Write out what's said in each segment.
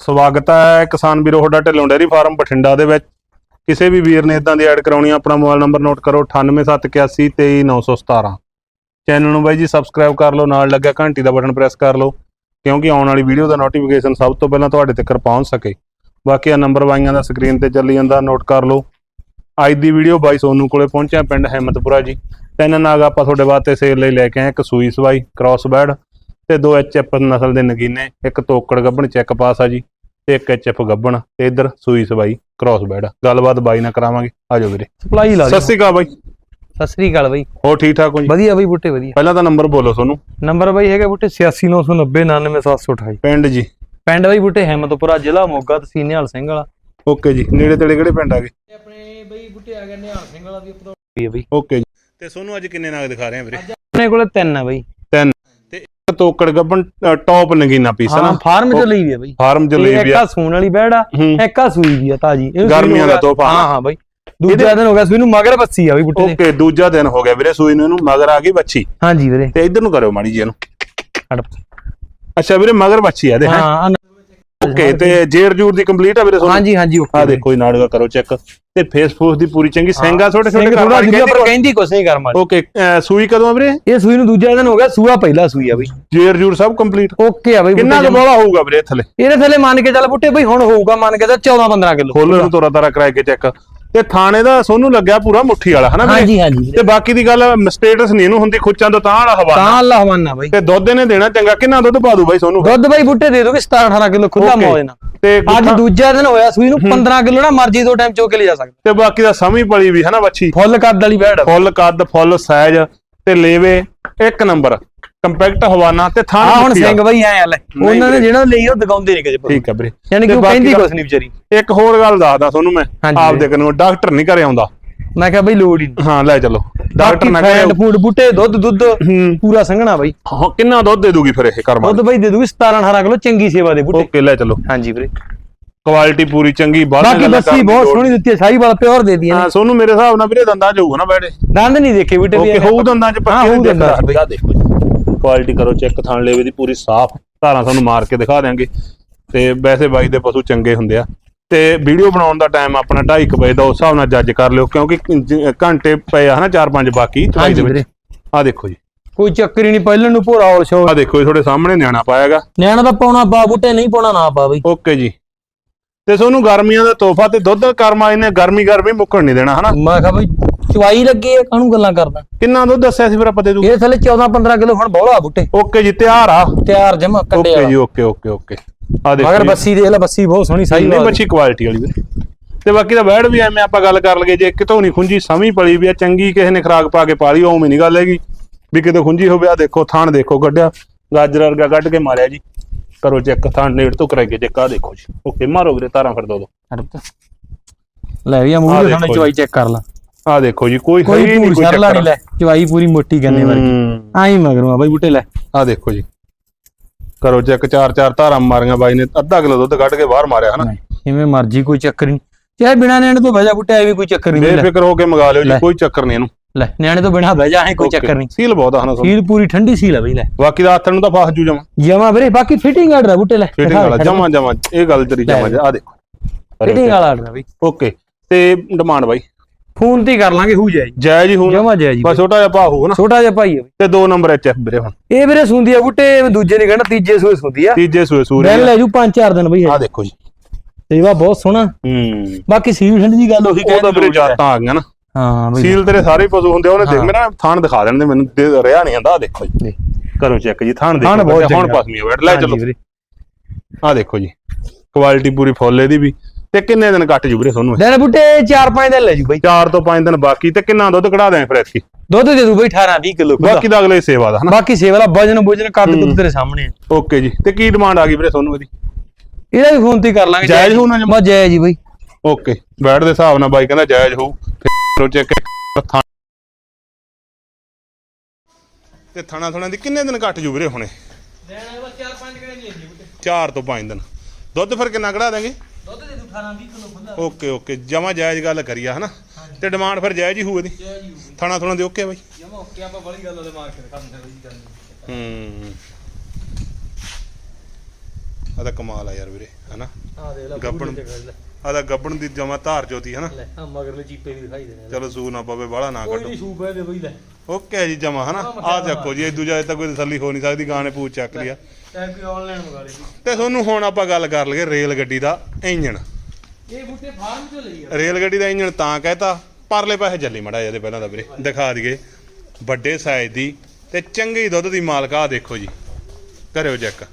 ਸਵਾਗਤ ਹੈ ਕਿਸਾਨ ਵੀਰੋ, ਤੁਹਾਡਾ ਢਿੱਲੋਂ ਡੇਅਰੀ ਫਾਰਮ ਬਠਿੰਡਾ ਦੇ ਵਿੱਚ। ਕਿਸੇ ਵੀ ਵੀਰ ਨੇ ਇਦਾਂ ਦੀ ਐਡ ਕਰਾਉਣੀ ਆਪਣਾ ਮੋਬਾਈਲ ਨੰਬਰ ਨੋਟ ਕਰੋ 9871823917 ਚੈਨਲ ਨੂੰ ਬਾਈ ਜੀ ਸਬਸਕ੍ਰਾਈਬ ਕਰ ਲਓ, ਨਾਲ ਲੱਗਿਆ ਘੰਟੀ ਦਾ ਬਟਨ ਪ੍ਰੈਸ ਕਰ ਲਓ, ਕਿਉਂਕਿ ਆਉਣ ਵਾਲੀ ਵੀਡੀਓ ਦਾ ਨੋਟੀਫਿਕੇਸ਼ਨ ਸਭ ਤੋਂ ਪਹਿਲਾਂ ਤੁਹਾਡੇ ਤੱਕ ਪਹੁੰਚ ਸਕੇ। ਬਾਕੀ ਆ ਨੰਬਰ ਬਾਈਆਂ ਦਾ ਸਕਰੀਨ ਤੇ ਚੱਲੀ ਜਾਂਦਾ ਨੋਟ ਕਰ ਲਓ। ਅੱਜ ਦੀ ਵੀਡੀਓ ਬਾਈ ਸੋਨੂ ਕੋਲੇ ਪਹੁੰਚਿਆ, ਪਿੰਡ ਹਿੰਮਤਪੁਰਾ ਜੀ। ਤਿੰਨ ਨਾਗ ਆਪਾਂ ਤੁਹਾਡੇ ਵਾਸਤੇ ਸੇਲ ਲਈ ਲੈ ਕੇ ਆਏ, ਇੱਕ ਸੂਈ ਸਵਾਈ ਕ੍ਰਾਸ ਬੈਡ ਤੇ ਦੋ ਐਚਐਫ ਨਸਲ ਦੇ ਨਗੀਨੇ, ਇੱਕ ਤੋਕੜ ਗੱਭਣ ਚੈੱਕ ਪਾਸ ਆ ਜੀ। ਤੇ ਇੱਕ ਐਚਐਫ ਗੱਭਣ ਤੇ ਇਧਰ ਸੂਈ ਸਵਾਈ ਕ੍ਰਾਸ ਬੈਡ ਗੱਲਬਾਤ ਬਾਈ ਨਾਲ ਕਰਾਵਾਂਗੇ। ਆਜੋ ਵੀਰੇ। ਸਪਲਾਈ ਲਾ ਸਤਿ ਸ਼੍ਰੀ ਅਕਾਲ ਬਾਈ। ਸਤਿ ਸ੍ਰੀ ਅਕਾਲ ਬਾਈ। ਹੋਰ ਠੀਕ ਠਾਕ ਹੋ ਜੀ? ਵਧੀਆ ਬਾਈ ਬੁੱਟੇ ਵਧੀਆ। ਪਹਿਲਾਂ ਤਾਂ ਨੰਬਰ ਬੋਲੋ ਤੁਹਾਨੂੰ ਨੰਬਰ ਬਾਈ ਹੈਗਾ ਬੁੱਟੇ 8699099728 ਪਿੰਡ ਜੀ। ਪਿੰਡ ਬਾਈ ਬੁੱਟੇ ਹਿੰਮਤਪੁਰਾ ਜ਼ਿਲ੍ਹਾ ਮੋਗਾ ਤਹਿਸੀਲ ਨਿਹਾਲ ਸਿੰਘ ਵਾਲਾ। ਓਕੇ ਜੀ। ਨੇੜੇ ਤੇੜੇ ਕਿਹੜੇ ਪਿੰਡ ਆ ਗਏ? ਆਪਣੇ ਬਾਈ ਬੁੱਟੇ ਆ ਗਏ ਨਿਹਾਲ ਸਿੰਘ ਵਾਲਾ ਦੀ ਉੱਪਰੋਂ। ਬਾਈ। ਓਕੇ ਜੀ। ਤੇ ਤੁਹਾਨੂੰ ਅੱਜ ਕਿੰਨੇ ਨਾਗ ਦਿਖਾ ਰਹੇ ਆ ਵੀਰੇ? ਆਪਣੇ ਕੋਲੇ ਤਿੰਨ ਆ ਬਾਈ। ਤੋਕੜ ਗੱਭਣ ਟੌਪ ਨਗੀਨਾ ਪੀਸ ਹਾਂ ਨਾ? ਫਾਰਮ ਚ ਲਈ ਵੀ ਆ ਬਾਈ। ਫਾਰਮ ਚ ਲਈ ਵੀ ਇੱਕ ਆ ਆ ਸੂਣ ਵਾਲੀ ਬੈੜ ਇੱਕ ਸੂਈ ਵੀ ਆ ਤਾਜੀ। ਗਰਮੀਆਂ ਦਾ ਤੋਹਫਾ। ਹਾਂ ਹਾਂ ਬਾਈ। ਦੂਜਾ ਦਿਨ ਹੋ ਗਿਆ ਸੂਈ ਨੂੰ ਮਗਰ ਬੱਸੀ ਆ ਬਾਈ ਬੁੱਟੇ ਦੇ। ਓਕੇ ਦੂਜਾ ਦਿਨ ਹੋ ਗਿਆ ਵੀਰੇ ਸੂਈ ਨੂੰ ਇਹਨੂੰ ਮਗਰ ਆ ਗਈ ਬੱਚੀ। ਹਾਂਜੀ ਵੀਰੇ। ਤੇ ਇਧਰ ਨੂੰ ਕਰਿਓ ਮਾੜੀ ਜੀ ਇਹਨੂੰ। ਅੱਛਾ ਵੀਰੇ ਮਗਰ ਬੱਚੀ ਆ ਇਹਦੇ ਹੈਂ? ਓਕੇ ਤੇ ਜੇਰ ਜੂਰ ਦੀ ਕੰਪਲੀਟ ਆ ਵੀਰੇ ਹਾਂਜੀ ਹਾਂਜੀ ਆ ਓਕੇ ਦੇਖੋ ਜੀ ਨਾੜਗਾ ਕਰੋ ਚੈੱਕ ਤੇ ਫੇਸ ਫੂਸ ਦੀ ਪੂਰੀ ਚੰਗੀ ਸਿੰਗਾ ਛੋਟੇ ਛੋਟੇ ਘਰ ਥੋੜਾ ਜਿਹਾ ਪਰ ਕਹਿੰਦੀ ਕੁਛ ਨਹੀਂ ਕਰਮ ਓਕੇ ਸੂਈ ਕਦੋਂ ਆ ਵੀਰੇ? ਇਹ ਸੂਈ ਨੂੰ ਦੂਜਾ ਦਿਨ ਹੋ ਗਿਆ ਸੂਆ ਪਹਿਲਾ ਸੂਈ ਆ ਬਾਈ। ਜੇਰ ਜੂਰ ਸਭ ਕੰਪਲੀਟ ਓਕੇ ਆ ਬਾਈ ਕਿੰਨਾ ਕੁ ਬੋਲਾ ਹੋਊਗਾ ਵੀਰੇ ਥੱਲੇ? ਇਹਦੇ ਥੱਲੇ ਮੰਨ ਕੇ ਚੱਲ ਬੁੱਟੇ ਬਈ ਹੁਣ ਹੋਊਗਾ ਮੰਨ ਕੇ ਤਾਂ 14 15 ਕਿਲੋ। ਖੋਲੋ ਇਹਨੂੰ ਤੋਰਾ ਤਾਰਾ ਕਰਾਏ ਕੇ ਚੈੱਕ ਤੇ ਥਾਣੇ ਦਾ ਸੋਨੂੰ ਲੱਗਿਆ ਪੂਰਾ ਮੁੱਠੀ ਵਾਲਾ ਹਨਾ ਵੀਰੇ? ਹਾਂਜੀ ਹਾਂਜੀ। ਤੇ ਬਾਕੀ ਦੀ ਗੱਲ ਸਟੇਟਸ ਨਹੀਂ ਇਹਨੂੰ ਹੁੰਦੀ ਖੁੱਚਾਂ ਤੋਂ ਤਾਂ ਵਾਲਾ ਹਵਾਨਾ। ਤਾਂ ਅੱਲਾਹ ਮੰਨਾ ਬਾਈ। ਤੇ ਦੁੱਧ ਇਹਨੇ ਦੇਣਾ ਚੰਗਾ ਕਿੰਨਾ ਦੁੱਧ ਪਾ ਦੂ ਬਾਈ ਸੋਨੂੰ? ਦੁੱਧ ਬਾਈ ਬੁੱਟੇ ਦੇ ਦੋਗੇ 17 18 ਕਿਲੋ ਖੁੱਲਾ Okay. ਮੌਜ ਨਾਲ। ਤੇ ਅੱਜ ਗੁੱਠਾ- ਦੂਜਾ ਦਿਨ ਹੋਇਆ ਸੂਈ ਨੂੰ 15 ਕਿਲੋ ਨਾ ਮਰਜ਼ੀ ਦੋ ਟਾਈਮ ਚੋਕ ਕੇ ਲੈ ਜਾ ਸਕਦਾ। ਤੇ ਬਾਕੀ ਦਾ ਸਮੀ ਪਲੀ ਵੀ ਹਨਾ ਬੱਚੀ? ਫੁੱਲ ਕੱਦ ਵਾਲੀ ਬੈੜ ਫੁੱਲ ਕੱਦ ਫੁੱਲ ਸਾਈਜ਼। ਤੇ ਲੇਵੇ ਇੱਕ ਨੰਬਰ। ਕੰਪੈਕਟ ਹਵਾਨਾ ਤੇ ਥਾਣ ਆ ਹੁਣ। ਸਿੰਘ ਬਾਈ ਐ ਲੈ। ਉਹਨਾਂ ਨੇ। ਜਿਹੜਾ ਲਈ ਉਹ ਦਿਖਾਉਂਦੇ ਨਹੀਂ ਕਿਤੇ ਠੀਕ ਹੈ ਵੀਰੇ। ਯਾਨੀ ਕਿ ਉਹ ਕਹਿੰਦੀ ਕੁਛ ਨਹੀਂ ਵਿਚਾਰੀ। ਇੱਕ ਹੋਰ ਗੱਲ ਦੱਸਦਾ ਤੁਹਾਨੂੰ ਮੈਂ। ਆਪ ਦੇ ਕਨੂੰ ਡਾਕਟਰ ਨਹੀਂ ਘਰੇ ਆਉਂਦਾ। ਮੈਂ ਕਿਹਾ ਬਾਈ ਲੋੜ ਹੀ ਨਹੀਂ। ਹਾਂ ਲੈ ਚਲੋ। ਡਾਕਟਰ ਨਾ ਕਰੇ ਫੂਡ ਬੁੱਟੇ ਦੁੱਧ ਦੁੱਧ ਪੂਰਾ ਸੰਘਣਾ ਬਾਈ। ਹਾਂ, ਕਿੰਨਾ ਦੁੱਧ ਦੇ ਦੂਗੀ ਫਿਰ ਇਹ ਕਰਮਾ ਦੁੱਧ ਬਾਈ ਦੇ ਦੂਗੀ 17 18 ਕਿਲੋ ਚੰਗੀ ਸੇਵਾ ਦੇ ਬੁੱਟੇ। ਓਕੇ ਲੈ ਚਲੋ। ਹਾਂਜੀ ਵੀਰੇ। ਕੁਆਲਿਟੀ ਪੂਰੀ ਚੰਗੀ ਬਾਹਰ ਬਾਕੀ ਬੱਸੀ ਬਹੁਤ ਸੋਹਣੀ ਦਿੱਤੀ ਹੈ ਸ਼ਾਹੀ ਵਾਲਾ ਪਿਓਰ ਦੇ ਦਿੱਤੀ ਹਾਂ ਸੋਨੂੰ ਮੇਰੇ ਹਿਸਾਬ ਨਾਲ ਵੀਰੇ ਦੰਦਾਂ 'ਚ ਹੋਊਗਾ ਨਾ ਬੈਠੇ। ਦੰਦ ਨਹੀਂ ਦੇਖੇ ਬੁੱਟੇ ਵੀ ਓਕੇ ਹੋਊ ਦੰਦਾਂ 'ਚ ਪੱਕੇ ਹੋਊ ਦੰਦਾਂ। 'ਚ। ਆ ਦੇਖੋ ਜੀ। ਕੁਆਲਿਟੀ ਕਰੋ ਚੈੱਕ ਥਾਣ ਲੇਵੇ ਦੀ ਪੂਰੀ ਸਾਫ਼। ਧਾਰਾਂ ਤੁਹਾਨੂੰ ਮਾਰ ਕੇ ਦਿਖਾ ਦਿਆਂਗੇ। ਤੇ ਵੈਸੇ ਬਾਈ ਦੇ ਪਸ਼ੂ ਚੰਗੇ ਹੁੰਦੇ ਆ। ਤੇ ਵੀਡੀਓ ਬਣਾਉਣ ਦਾ ਟਾਈਮ ਆਪਣਾ 2:30 ਵਜੇ ਦਾ ਉਸ ਹਿਸਾਬ ਨਾਲ ਜੱਜ ਕਰ ਲਿਓ ਕਿਉਂਕਿ ਘੰਟੇ ਪਏ ਆ ਹਨਾ 4-5 ਬਾਕੀ ਚਵਾਈ ਦੇ ਵਿੱਚ। ਆ ਦੇਖੋ ਜੀ। ਕੋਈ ਚੱਕਰ ਹੀ ਨਹੀਂ ਪਹਿਲਾਂ ਨੂੰ ਭੋਰਾ ਔਲ ਸ਼ੋ ਆ ਦੇਖੋ ਜੀ ਤੁਹਾਡੇ ਸਾਹਮਣੇ ਨਿਆਣਾ ਪਾਇਆਗਾ। ਨਿਆਣਾ ਤਾਂ ਪਾਉਣਾ ਬੁੱਟੇ ਨਹੀਂ ਪਾਉਣਾ ਨਾ ਪਾ ਬਈ। ਓਕੇ ਜੀ। ਤੇ ਤੁਹਾਨੂੰ ਗਰਮੀਆਂ ਦਾ ਤੋਹਫਾ ਤੇ ਦੁੱਧ ਕਰਮਾ ਇਹਨੇ ਗਰਮੀ ਗਰਮੀ ਮੁੱਕਣ ਨਹੀਂ ਦੇਣਾ ਹਨਾ? ਮੈਂ ਕਿਹਾ ਬਈ ਚਵਾਈ ਲੱਗੀ ਆ ਕਾਹਨੂੰ ਗੱਲਾਂ ਕਰਦਾ? ਕਿੰਨਾ ਦੁੱਧ ਦੱਸਿਆ ਸੀ ਫਿਰ ਆਪਾਂ ਦੇ ਦੂ ਇਹ ਥੱਲੇ 14 15 ਕਿਲੋ ਹੁਣ ਬੋਲਾ ਬੁੱਟੇ। ਓਕੇ ਜੀ ਤਿਆਰ ਆ? ਤਿਆਰ ਜਮਾ ਕੰਡੇ ਓਕੇ ਜੀ ਓਕੇ ਓਕੇ ਓਕੇ। ਆ ਦੇਖੋ ਮਗਰ। ਬੱਸੀ ਦੇਖ ਲੈ ਬੱਸੀ ਬਹੁਤ ਸੋਹਣੀ ਸਾਈ ਨਹੀਂ ਬੱਚੀ ਕੁਆਲਿਟੀ ਵਾਲੀ ਵੀਰੇ ਤੇ ਬਾਕੀ ਦਾ ਬੈੜ ਵੀ ਐਵੇਂ ਆਪਾਂ ਗੱਲ ਕਰ ਲਈਏ ਜੇ ਕਿਤੋਂ ਨਹੀਂ ਖੁੰਜੀ ਸਮੀ ਪਲੀ ਵੀ ਆ ਚੰਗੀ ਕਿਸੇ ਨੇ ਖਰਾਕ ਪਾ ਕੇ ਪਾ ਲਈ ਉਵੇਂ ਨਹੀਂ ਗੱਲ ਹੈਗੀ। ਵੀ ਕਿਤੇ ਖੁੰਜੀ ਹੋਵੇ ਆ ਦੇਖੋ ਥਾਣ ਦੇਖੋ ਗੱਡਿਆ ਗਾਜਰ ਵਰਗਾ ਕੱਢ ਕੇ ਮਾਰਿਆ ਜੀ। ਕਰੋ ਚੈੱਕ ਥਾਣ ਨੇੜ ਤੋਂ ਕਰਾਈਏ ਚੈੱਕ ਆ ਦੇਖੋ ਜੀ। ਓਕੇ ਮਾਰੋ ਵੀਰੇ ਤਾਰਾਂ ਫਿਰ ਦੋ ਦੋ। ਲੈ ਵੀ ਆ ਮੂੰਹ ਦੇ ਸਾਹਮਣੇ। ਚਵਾਈ ਚੈੱਕ ਕਰ ਲਾ। ਆ ਦੇਖੋ ਜੀ ਕੋਈ ਹੈ ਨਹੀਂ ਕੋਈ ਸ਼ਰਲਾ ਨਹੀਂ ਲੈ ਚਵਾਈ ਪੂਰੀ ਮੋਟੀ ਗੰਨੇ ਵਰਗੀ। ਆਈ ਮਗਰੋਂ ਆ ਬਈ ਬੁੱਟੇ ਲੈ। ਆ ਦੇਖੋ ਜੀ। ਕਰੋ ਚੈੱਕ ਚਾਰ ਚਾਰ ਧਾਰਾਂ ਮਾਰੀਆਂ ਬਾਈ ਨੇ ਅੱਧਾ ਕਿਲੋ ਦੁੱਧ ਕੱਢ ਕੇ ਬਾਹਰ ਮਾਰਿਆ ਹਨਾ? ਜਿਵੇਂ ਮਰਜ਼ੀ ਕੋਈ ਚੱਕਰ ਨਹੀਂ। ਚਾਹੇ ਬਿਨਾ ਨਿਆਣੇ ਤੋਂ ਭਜਾ ਬੁੱਟੇ ਐਵੇਂ ਕੋਈ ਚੱਕਰ ਨਹੀਂ ਬੇਫਿਕਰ ਹੋ ਕੇ ਮੰਗਾ ਲਿਓ ਜੀ। ਕੋਈ ਚੱਕਰ ਨਹੀਂ ਇਹਨੂੰ। ਲੈ ਨਿਆਣੇ ਤੋਂ ਬਿਨਾ ਭਜਾ ਹੈ ਕੋਈ Okay, ਚੱਕਰ ਨਹੀਂ। ਸੀਲ ਬਹੁਤ ਆ ਹਨਾ ਤੁਹਾਨੂੰ। ਸੀਲ ਪੂਰੀ ਠੰਡੀ ਸੀਲ ਆ ਬਈ ਲੈ। ਬਾਕੀ ਦਾ ਆਥਣ ਨੂੰ ਤਾਂ ਫਾਸ ਜੂ ਜਮਾ। ਜਮਾ ਵੀਰੇ ਬਾਕੀ ਫਿਟਿੰਗ ਆਰਡਰ ਆ ਬੁੱਟੇ ਲੈ। ਫਿਟਿੰਗ ਵਾਲਾ ਜਮਾ ਜਮਾ। ਇਹ ਗੱਲ ਤੇਰੀ ਜਮਾ ਆ ਦੇਖੋ। ਫਿਟਿੰਗ ਵਾਲਾ ਆਰਡਰ ਆ ਬਈ। ਓਕੇ ਤੇ ਡਿਮਾਂਡ ਬਾਈ? ਫੋਨ ਤੇ ਹੀ ਕਰ ਲਾਂਗੇ ਹੂ ਜਾਈ ਜਾਇਜ਼ ਹੀ ਹੋਣ। ਜਮਾ ਜਾਈ ਬਸ ਛੋਟਾ ਜਿਹਾ ਹੋਊ ਨਾ ਛੋਟਾ ਜਿਹਾ ਬਈ। ਤੇ ਦੋ ਨੰਬਰ ਐਚ ਐਫ ਵੀਰੇ ਹੁਣ। ਇਹ ਵੀਰੇ ਸੁੰਦੀ ਆ ਬੁੱਟੇ ਦੂਜੇ ਨੇ ਕਹਿਣਾ ਤੀਜੇ ਸੂਏ ਸੁੰਦੀ ਆ। ਤੀਜੇ ਸੂਏ ਸੂਰੇ ਬੈਲ ਲੈ ਜੂ 5-4 ਦਿਨ ਬਈ ਆ ਦੇਖੋ ਜੀ। ਸੇਵਾ ਬਹੁਤ ਸੋਹਣਾ। ਹੂੰ। ਬਾਕੀ ਸੀਲ ਠੰਡੀ ਦੀ ਗੱਲ ਉਹੀ ਉਹ ਤਾਂ ਵੀਰੇ ਜਾਤਾਂ ਆ ਗਈਆਂ ਨਾ। ਹਾਂ ਬਈ। ਸੀਲ ਤੇਰੇ ਸਾਰੇ ਪਸ਼ੂ ਹੁੰਦੇ ਆ, ਉਹਨੇ ਦੇਖ। ਮੇਰਾ ਥਾਣ ਦਿਖਾ ਦੇਣ ਦੇ ਮੈਨੂੰ ਦੇ- ਰਿਹਾ ਨਹੀਂ ਆਂਦਾ ਆ ਦੇਖੋ ਜੀ। ਕਰੋ ਚੈੱਕ ਜੀ ਥਾਣ ਥਾਣ ਦੇਖੋ ਬਹੁਤ ਹੁਣ ਚੰਗਾ। ਪਸਮੀ ਬੈਠ ਲੈ ਹਾਂਜੀ ਚਲੋ। ਵੀਰੇ। ਆ ਦੇਖੋ ਜੀ ਕੁਆਲਿਟੀ ਪੂਰੀ ਫੁੱਲ ਇਹਦੀ ਵੀ। ਤੇ ਕਿੰਨੇ ਦਿਨ ਕੱਟ ਜੂ ਵੀਰੇ ਤੁਹਾਨੂੰ ਇਹ? ਲੈ ਬੁੱਟੇ 4-5 ਦਿਨ ਲੈ ਜੂ ਬਈ। 4 ਤੋਂ 5 ਦਿਨ ਬਾਕੀ ਤੇ ਕਿੰਨਾ ਦੁੱਧ ਕਢਾ ਦੇਂ ਫਿਰ ਐਤਕੀ? ਦੁੱਧ ਦੇ ਦੂ ਬਈ 18-20 ਕਿਲੋ ਬਾਕੀ ਦਾ ਅਗਲੇ ਸੇਵਾ ਦਾ ਹਨਾ? ਬਾਕੀ ਸੇਵਾ ਦਾ ਵਜਨ ਬੁਜਨ ਕੱਦ ਕੁੱਦ ਤੇਰੇ ਸਾਹਮਣੇ ਆ। ਓਕੇ ਜੀ ਤੇ ਕੀ ਡਿਮਾਂਡ ਆ ਗਈ ਵੀਰੇ ਤੁਹਾਨੂੰ ਇਹਦੀ? ਇਹਦਾ ਵੀ ਫੋਨ ਤੇ ਹੀ ਕਰ ਲਾਂਗੇ। ਜਾਇਜ਼ ਹੋਊ ਨਾ ਜਮਾਂ? ਬਸ ਜਾਇਜ਼ ਜੀ ਬਈ। ਓਕੇ ਬੈਡ ਦੇ ਹਿਸਾਬ ਨਾਲ ਬਾਈ ਕਹਿੰਦਾ ਜਾਇਜ਼ ਹੋਊ। ਫਿਰ ਚੈੱਕ ਥਾਂ ਤੇ ਥਾਣਾ ਥਾਣਾ ਦੀ ਕਿੰਨੇ ਦਿਨ ਕੱਟ ਜੂ ਵੀਰੇ ਹੁਣੇ? ਲੈਣਾ ਬਸ 4-5 ਕਿਲੇ ਨਹੀਂ ਜੀ ਬੁੱਟੇ। 4 ਤੋਂ 5 ਦਿਨ। ਦੁੱਧ ਫਿਰ ਕਿੰਨਾ ਕਢਾ ਦਾਂਗੇ ਦੁੱਧ ਦੇ ਦੂ 18-20 ਕਿਲੋ ਖੁੱਲਾ ਓਕੇ ਓਕੇ। ਜਮਾ ਜਾਇਜ਼ ਗੱਲ ਕਰੀਆ ਹਨਾ? ਤੇ ਡਿਮਾਂਡ ਫਿਰ ਜਾਇਜ਼ ਹੀ ਹੋਊ ਇਹਦੀ? ਥਾਣਾ ਥਾਣਾ ਦੇ ਓਕੇ ਬਾਈ? ਜਮਾ ਓਕੇ ਆਪਾਂ ਬੜੀ ਗੱਲ ਉਹਦੇ ਮਾਰ ਕੇ ਦਿਖਾ ਦਿੰਦੇ ਬਈ ਹੂੰ। ਆ ਤਾਂ ਕਮਾਲ ਆ ਯਾਰ ਵੀਰੇ ਹਨਾ? ਆ ਦੇ ਲੈ ਗੱਬਣ। ਆ ਤਾਂ ਗੱਬਣ ਦੀ ਜਮਾ ਧਾਰ ਜੋਤੀ ਹਨਾ? ਲੈ ਆ ਮਗਰਲੇ ਚੀਪੇ ਵੀ ਦਿਖਾਈ ਦੇਣੇ ਲੈ। ਚਲੋ ਸੂ ਨਾ ਪਵੇ ਬਾਹਲਾ ਨਾ ਕੋਈ ਕੱਢੋ। ਨਹੀਂ ਸੂਬੇ ਦੇ ਬਈ ਲੈ। ਓਕੇ ਜੀ ਜਮਾ ਹਨਾ? ਆ ਚੱਕੋ ਜੀ ਇਹ ਦੂਜਾ ਇਹ ਤਾਂ ਕੋਈ ਤਸੱਲੀ ਹੋ ਨਹੀਂ ਸਕਦੀ ਗਾਣੇ ਪੂਛ ਚੱਕ ਲਿਆ। ਚਾਹੇ ਕੋਈ ਆਨਲਾਈਨ ਮੰਗਾ ਲਈ ਤੇ ਤੁਹਾਨੂੰ ਹੁਣ ਆਪਾਂ ਗੱਲ ਕਰ ਲਈਏ ਰੇਲ ਗੱਡੀ ਦਾ ਇੰਜਣ। ਇਹ ਬੂਟੇ ਫਾਰਮ ਚੋਂ ਲਈ ਆ। ਰੇਲ ਗੱਡੀ ਦਾ ਇੰਜਣ ਤਾਂ ਕਹਤਾ ਪਰਲੇ ਪਾਸੇ ਜੱਲੀ ਮੜਾ ਇਹਦੇ ਪਹਿਲਾਂ ਦਾ ਵੀਰੇ ਦਿਖਾ ਦਈਏ। ਵੱਡੇ ਸਾਈਜ਼ ਦੀ ਤੇ ਚੰਗੀ ਦੁੱਧ ਦੀ ਮਾਲਕ ਆ ਦੇਖੋ ਜੀ। ਕਰਿਓ ਚੈੱਕ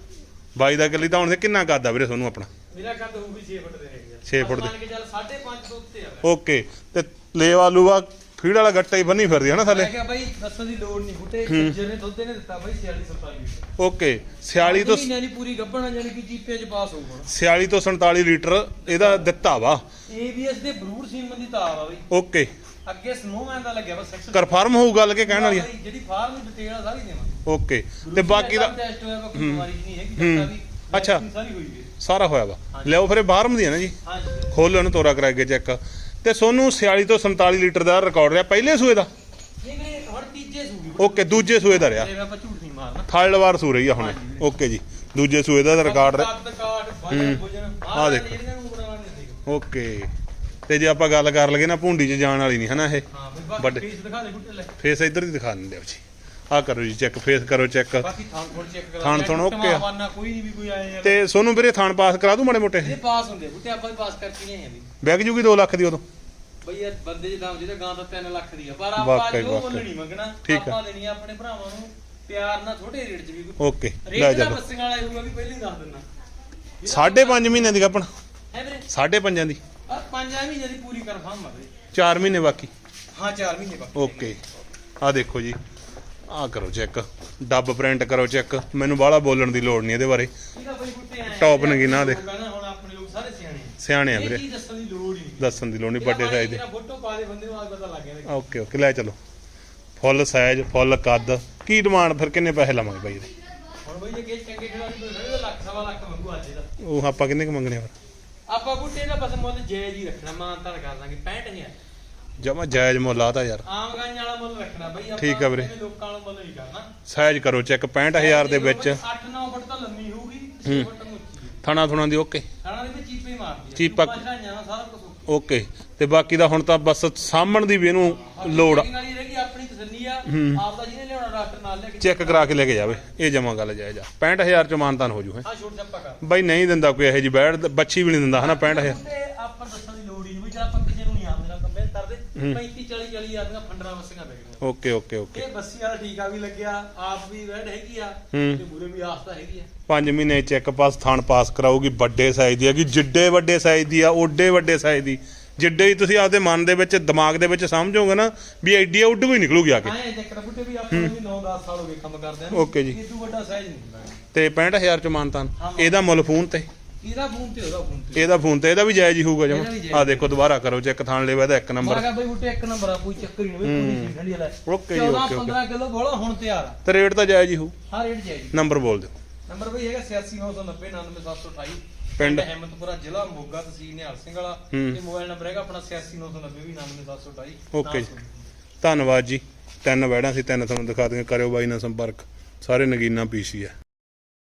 ਬਾਈ ਦਾ ਕਿੱਲੀ ਤਾਂ ਹੁਣ ਕਿੰਨਾ ਕਰਦਾ ਵੀਰੇ ਤੁਹਾਨੂੰ ਆਪਣਾ? ਮੇਰਾ ਕੱਦ ਹੋਊਗੀ 6 ਫੁੱਟ ਦੇ ਹੈਗੇ ਆ। ਛੇ ਫੁੱਟ ਦੇ। ਮੰਨ ਕੇ ਚੱਲ 5.5 ਤੋਂ ਉੱਤੇ ਆ ਓਕੇ ਤੇ ਲੇਵਾ ਲੂਵਾ ਫੀਡ ਵਾਲਾ ਗੱਟਾ ਹੀ ਬੰਨੀ ਫਿਰਦੀ ਹੈ ਨਾ ਥੱਲੇ? ਮੈਂ ਕਿਹਾ ਬਾਈ ਦੱਸਣ ਦੀ ਲੋੜ ਨਹੀਂ ਬੂਟੇ ਜਿਹਨੇ ਦੁੱਧ ਨੇ ਦਿੱਤਾ ਬਾਈ 46 47 ਲੀਟਰ। ਓਕੇ 46 ਤੋਂ ਮਹੀਨਿਆਂ ਦੀ ਪੂਰੀ ਗੱਭਣਾ ਜਾਨੀ ਕਿ ਜੀਪੇ ਚ ਪਾਸ ਹੋਊਗਾ 46 ਤੋਂ 47 ਲੀਟਰ ਇਹਦਾ ਦਿੱਤਾ ਵਾ। ABS ਦੇ ਬਰੂਡ ਸੀਮਨ ਦੀ ਤਾਰ ਆ ਬਾਈ। ਓਕੇ। ਅੱਗੇ ਸਨੋਮੈਨ ਦਾ ਲੱਗਿਆ ਵਾ ਸੈਕਸ਼ਨ ਕਨਫਰਮ ਹੋਊ ਗੱਲ ਕੇ ਕਹਿਣ ਵਾਲੀ? ਜਿਹੜੀ ਫਾਰਮ ਡਿਟੇਲ ਆ ਸਾਰੀ ਦੇਵਾਂਗੇ। ਓਕੇ। ਤੇ ਬਾਕੀ ਦਾ ਟੈਸਟ ਹੋਇਆ ਕੋਈ ਬਿਮਾਰੀ ਨਹੀਂ ਹੈਗੀ। ਦੱਸਾ ਵੀ ਅੱਛਾ। ਸਾਰੀ ਹੋਈ ਹੈ। ਸਾਰਾ ਹੋਇਆ ਵਾ। ਲਿਓ ਫਿਰ ਇਹ ਬਾਹਰਮ ਦੀ ਹੈ ਨਾ ਜੀ? ਹਾਂਜੀ। ਖੋਲੋ ਇਹਨੂੰ ਤੋਰਾ ਕਰਾ ਕੇ ਚੈੱਕ। ਤੇ ਸੋਨੂੰ 46 ਤੋਂ 47 ਲੀਟਰ ਦਾ ਰਿਕਾਰਡ ਰਿਹਾ ਪਹਿਲੇ ਸੂਏ ਦਾ? ਇਹ ਵੀਰੇ ਹੁਣ ਤੀਜੇ ਸੂਗੀ ਓਕੇ ਦੂਜੇ ਸੂਏ ਦਾ ਰਿਹਾ। ਆਪਾਂ ਝੂਠ ਨਹੀਂ ਮਾਰਨਾ। ਥਰਡ ਵਾਰ ਸੂ ਰਹੀ ਆ ਹੁਣ। ਓਕੇ ਜੀ। ਦੂਜੇ ਸੂਏ ਦਾ ਰਿਕਾਰਡ ਰਿਹਾ ਆਹ ਦੇਖੋ। ਨਹੀਂ ਓਕੇ। ਤੇ ਜੇ ਆਪਾਂ ਗੱਲ ਕਰ ਲਗੇ ਨਾ ਭੁੰਡੀ 'ਚ ਜਾਣ ਵਾਲੀ ਨਹੀਂ ਹਨਾ ਇਹ। ਹਾਂ ਵੱਡੇ। ਫੇਸ ਦਿਖਾ ਦੇ ਬੁੱਟੇ ਲੈ। ਫੇਸ ਇੱਧਰ ਦੀ ਦਿਖਾ ਦਿੰਦੇ ਆ ਜੀ। ਆ ਕਰੋ ਜੀ ਚੈੱਕ ਫੇਸ ਕਰੋ ਚੈੱਕ ਬਾਕੀ ਥਾਣ ਥੋੜ ਚੈੱਕ ਕਰਾ ਥਣ ਥੁਣ okay ਆ। ਕੋਈ ਨਹੀਂ ਵੀ ਕੋਈ ਆਏ ਯਾਰ। ਤੇ ਸੋਨੂੰ ਵੀਰੇ ਥਾਣ ਪਾਸ ਕਰਾ ਦੂ ਮਾੜੇ ਮੋਟੇ? ਇਹ ਪਾਸ ਹੁੰਦੇ ਬੁੱਟੇ ਆਪਾਂ ਵੀ ਪਾਸ ਕਰਕੇ ਆਏ ਆ ਵੀ। ਬੈਗ ਜੂਗੀ 2 ਲੱਖ ਦੀ ਉਦੋਂ। ਬਈ ਯਾਰ ਬੰਦੇ ਦੇ ਦਾਮ ਜਿਹਦੇ ਗਾਂ ਤਾਂ 3 ਲੱਖ ਦੀ ਆ। ਪਰ ਆਪਾਂ ਵਾਕਈ, ਜੋ ਮੁੱਲ ਵਾਕਈ। ਨਹੀਂ ਮੰਗਣਾ ਠੀਕ ਆ। ਆਪਾਂ ਦੇਣੀ ਆ ਆਪਣੇ ਭਰਾਵਾਂ ਨੂੰ। ਪਿਆਰ ਨਾਲ ਛੋਟੇ ਰੇਟ 'ਚ ਵੀ ਕੋਈ। ਓਕੇ ਲੈ ਰੇਟ ਦਾ ਬੱਸਿੰਗ ਵਾਲਾ ਹੋਊਗਾ ਵੀ ਪਹਿਲਾਂ ਹੀ ਦੱਸ ਦਿੰਦਾ। ਸਾਢੇ ਪੰਜ ਮਹੀਨਿਆਂ ਦੀ ਗੱਪਣ ਹੈ ਵੀਰੇ? ਸਾਢੇ ਪੰਜਾਂ ਦੀ। ਆ ਪੰਜਾਂ ਮਹੀਨੇ ਦੀ ਪੂਰੀ ਕਨਫਰਮ ਆ ਵੀਰੇ। 4 ਮਹੀਨੇ ਬਾਕੀ। ਹਾਂ 4 ਮਹੀਨੇ ਬਾਕੀ। ਓਕੇ ਆ ਦੇਖੋ ਜੀ। ਆ ਕਰੋ ਚੈੱਕ ਡੱਬ ਪ੍ਰਿੰਟ ਕਰੋ ਚੈੱਕ ਮੈਨੂੰ ਬਾਹਲਾ ਬੋਲਣ ਦੀ ਲੋੜ ਨਹੀਂ ਇਹਦੇ ਬਾਰੇ। ਇਹਦਾ ਨਗੀਨਾ ਦੇਖ। ਸਿਆਣੇ ਆ। ਵੀਰੇ। ਦੱਸਣ ਦੀ ਲੋੜ ਨਹੀਂ ਵੱਡੇ ਸਾਈਜ਼ ਦੇ। ਓਕੇ ਓਕੇ ਲੈ ਚਲੋ। ਫੁੱਲ ਸਾਈਜ਼ ਫੁੱਲ ਕੱਦ। ਕੀ ਡਿਮਾਂਡ ਫਿਰ ਕਿੰਨੇ ਪੈਸੇ ਲਵਾਂਗੇ ਬਾਈ ਇਹਦੇ? ਹੁਣ ਬਈ ਜੇ ਕੇਸ ਚੰਗੇ ਖਿਡਾਰੀ ਕੋਈ ਰਹੇ ਲੱਖ ਸਵਾ ਲੱਖ ਮੰਗੂ ਅੱਜ ਦਾ ਉਹ ਆਪਾਂ ਕਿੰਨੇ ਕੁ ਮੰਗਣੇ ਆ ਆਪਾਂ ਬੁੱਟੇ ਦਾ ਬਸ ਮੁੱਲ ਜਾਇਜ਼ ਹੀ ਰੱਖਣਾ ਮਾਨਤਾਨ ਕਰ ਦਾਂਗੇ। 65000 ਜਮਾ ਜਾਇਜ਼ ਮੁੱਲ ਆਤਾ ਯਾਰ। ਆਮ ਗਾਈਆਂ ਵਾਲਾ ਮੁੱਲ ਰੱਖਣਾ ਬਈ ਆਪਾਂ ਠੀਕ ਆ ਵੀਰੇ। ਐਵੇਂ ਲੋਕਾਂ ਵਾਲਾ ਮੁੱਲ ਨਹੀਂ ਕਰਨਾ। ਸਾਈਜ਼ ਕਰੋ ਚੈੱਕ 65000 ਦੇ ਵਿੱਚ। 8-9 ਫੁੱਟ ਤਾਂ ਲੰਮੀ ਹੋਊਗੀ 6 ਫੁੱਟ ਨੂੰ ਉੱਚੀ ਥਣਾ ਥੁਣਾ ਦੀ ਓਕੇ। ਖਾਣਾ ਦੇ ਵਿੱਚ ਚੀਪੇ ਹੀ ਮਾਰਦੀ ਆ। ਚੀਪਾ- ਨਾਲ ਸਾਰਾ ਕੁਝ ਓਕੇ। ਤੇ ਬਾਕੀ ਦਾ ਹੁਣ ਤਾਂ ਬਸ ਸਾਹਮਣ ਦੀ ਵੀ ਇਹਨੂੰ ਲੋੜ ਆ। ਚੈਕਿੰਗ ਵਾਲੀ ਰਹੇਗੀ ਆਪਣੀ ਤਸੱਲੀ ਆ। ਆਪ ਦਾ ਜਿਹਨੇ ਲਿਆਉਣਾ ਡਾਕਟਰ ਨਾਲ ਲੈ ਕੇ ਚੈੱਕ ਕਰਾ ਕੇ ਲੈ ਕੇ ਜਾਵੇ। ਇਹ ਜਮਾ ਗੱਲ ਜਾਇਜ਼ ਆ। 65000 ਚ ਮਾਨਤਾਨ ਹੋ ਜੂ ਹੈ। ਆ ਛੋਟ ਛੱਪਾ ਕਰ ਬਾਈ ਨਹੀਂ ਦਿੰਦਾ ਕੋਈ ਇਹੋ ਜੀ ਬੈੜ ਬੱਚੀ ਵੀ ਨਹੀਂ ਦਿੰਦਾ ਹਨਾ 65000 ਬੁੱਟੇ ਆਪਾਂ ਦੀ ਲੋੜ ਹੀ ਨਹੀਂ ਵੀ ਜੇ ਆਪਾਂ ਕਿਸੇ ਨੂੰ ਨਹੀਂ ਆਉਂਦੇ ਨਾਲ ਕੰਪੇਅਰ ਕਰਦੇ 35 40 40 ਹਜ਼ਾਰ ਦੀਆਂ ਫੰਡਰਾਂ ਵਸੀਆਂ ਪੈ ਗਈਆਂ। Okay okay okay. ਇਹ ਬੱਸੀ ਵਾਲਾ ਟੀਕਾ ਵੀ ਲੱਗਿਆ ਆਪ ਵੀ ਵੈਡ ਹੈਗੀ ਆ ਹੂੰ। ਤੇ ਮੂਰੇ ਵੀ ਆਸਤਾ ਹੈਗੀ ਆ। 5 ਮਹੀਨੇ ਚੈੱਕ ਪਾਸ ਥਣ ਪਾਸ ਕਰਾਊਗੀ ਵੱਡੇ ਸਾਈਜ਼ ਦੀ ਹੈਗੀ ਜਿੱਡੇ ਵੱਡੇ ਸਾਈਜ਼ ਦੀ ਆ ਓਡੇ ਵੱਡੇ ਸਾਈਜ਼ ਦੀ। ਜਿੱਡੇ ਹੀ ਤੁਸੀਂ ਆਪਦੇ ਮਨ ਦੇ ਵਿੱਚ ਦਿਮਾਗ ਦੇ ਵਿੱਚ ਸਮਝੋਗੇ ਨਾ ਵੀ ਐਡੀ ਉੱਡ ਵੀ ਨਿਕਲੂਗੀ ਆ ਕੇ। ਆਏ ਚੱਕਰ ਬੁੱਟੇ ਵੀ ਆਪਾਂ ਨੂੰ ਵੀ 9-10 ਸਾਲ ਹੋ ਗਏ ਕੰਮ ਕਰਦੇ ਆ ਓਕੇ ਜੀ। ਇਦੋਂ ਵੱਡਾ ਸਾਈਜ਼ ਨਹੀਂ ਹੁੰਦਾ। ਤੇ 65000 ਚ ਮਾਨਤਾਨ। ਇਹਦਾ ਮੁੱਲ ਫੋਨ ਤੇ। ਇਹਦਾ ਫੋਨ ਤੇ ਉਹਦਾ ਫੋਨ ਤੇ। ਇਹਦਾ ਫੋਨ ਤੇ ਇਹਦਾ ਵੀ ਜਾਇਜ਼ ਹੀ ਹੋਊਗਾ ਇਹਦਾ ਵੀ ਜਮਾ ਜਾਇਜ਼। ਆ ਦੇਖੋ ਦੁਬਾਰਾ ਕਰੋ ਚੈੱਕ ਥਣ ਲੈਵਾ ਦਾ ਇੱਕ ਨੰਬਰ। ਕਿਹਾ ਬਈ ਬੁੱਟੇ ਇੱਕ ਨੰਬਰ ਆ ਕੋਈ ਚੱਕਰ ਹੀ ਨਹੀਂ ਬਈ ਪੂਰੀ ਠੰਡੀ ਵਾਲਾ। ਓਕੇ ਜੀ, 14 ਓਕੇ, ਓਕੇ। 15 ਕਿਲੋ ਬੋਲਾ ਹੁਣ ਤਿਆਰ ਆ। ਤੇ ਰੇਟ ਤਾਂ ਜਾਇਜ਼ ਹੀ ਹੋਊ। ਹਾਂ ਰੇਟ ਜਾਈ ਨੰਬਰ ਬੋਲ ਦਿਓ। ਨੰਬਰ ਬਈ ਹੈਗਾ 8690 99728 ਪਿੰਡ? ਅਹਿਮਦਪੁਰਾ ਜ਼ਿਲ੍ਹਾ ਮੋਗਾ ਤਹਿਸੀਲ ਨਿਹਾਲ ਸਿੰਘ ਵਾਲਾ। ਹੂੰ। ਤੇ ਮੋਬਾਈਲ ਨੰਬਰ ਹੈਗਾ ਆਪਣਾ 8690 ਵੀ 99728 ਓਕੇ ਜੀ। ਧੰਨਵਾਦ ਜੀ। ਤਿੰਨ ਵੈੜਾਂ ਸੀ ਤਿੰਨ ਤੁਹਾਨੂੰ ਦਿਖਾ ਦਿਆਂਗੇ। ਕਰਿਓ ਬਾਈ ਨਾਲ ਸੰਪਰਕ। ਸਾਰੇ ਨਗੀਨਾ ਪੀਸੀ ਆ।